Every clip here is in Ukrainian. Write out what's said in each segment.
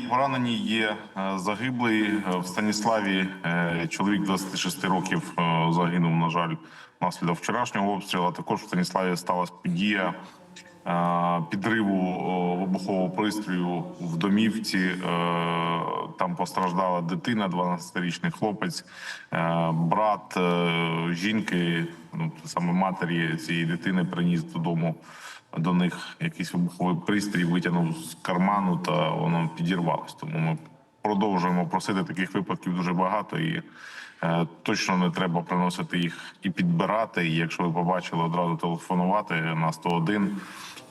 поранені, є е, загиблий Е, в Станіславі. е, Чоловік 26 років загинув, на жаль, внаслідок вчорашнього обстрілу. Також в Станіславі сталася подія підриву вибухового пристрою в домівці. Е, Там постраждала дитина, 12-річний хлопець, Е, брат е, жінки, ну саме матері цієї дитини, приніс додому до них якийсь вибуховий пристрій, витягнув з карману та воно підірвалось. Тому ми продовжуємо просити таких випадків дуже багато і е, точно не треба приносити їх і підбирати. І якщо ви побачили, одразу телефонувати на 101,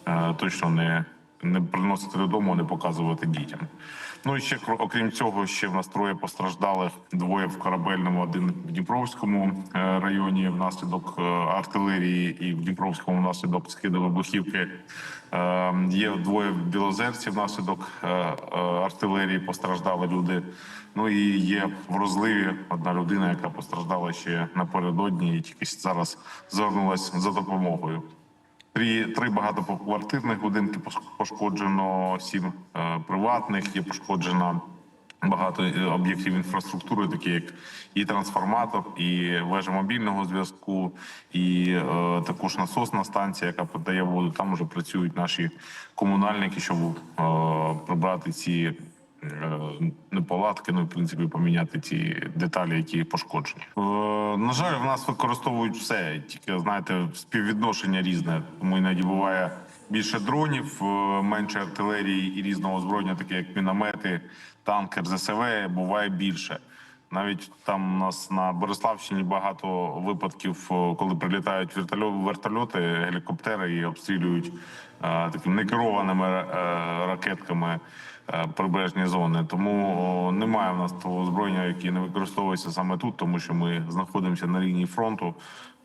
е, точно не, не приносити додому, не показувати дітям. Ну і ще окрім цього, ще в нас троє постраждалих, двоє в корабельному, один в Дніпровському е, районі внаслідок е, артилерії, і в Дніпровському внаслідок скиду вибухівки. Е, Є двоє в Білозерці внаслідок артилерії. Постраждали люди. Ну і є в розливі одна людина, яка постраждала ще напередодні, і тільки зараз звернулася за допомогою. Три, три багатоквартирних будинки пошкоджено, сім е, приватних. Є пошкоджено багато е, об'єктів інфраструктури, такі як і трансформатор, і вежа мобільного зв'язку, і е, також насосна станція, яка подає воду. Там вже працюють наші комунальники, щоб е, прибрати ці неполадки, ну в принципі поміняти ті деталі, які пошкоджені. Е, на жаль, в нас використовують все, тільки знаєте, співвідношення різне. Тому іноді буває більше дронів, е, менше артилерії і різного озброєння, таке як міномети, танкер, ЗСВ, буває більше. Навіть там у нас на Бориславщині багато випадків, е, коли прилітають вертольо- вертольоти, гелікоптери і обстрілюють е, такими некерованими е, ракетками е, прибережні зони. Тому о, немає в нас того озброєння, яке не використовується саме тут, тому що ми знаходимося на лінії фронту.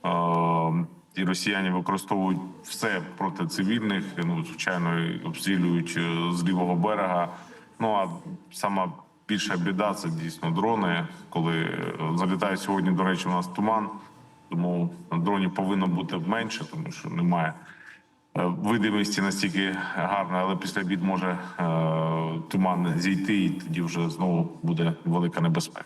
Е, і росіяни використовують все проти цивільних. Ну звичайно, обстрілюють з лівого берега. Ну а сама більша біда це дійсно дрони. Коли е, залітає сьогодні, до речі, у нас туман, тому дронів повинно бути менше, тому що немає е, видимості настільки гарно, але після обід може е, туман зійти, і тоді вже знову буде велика небезпека.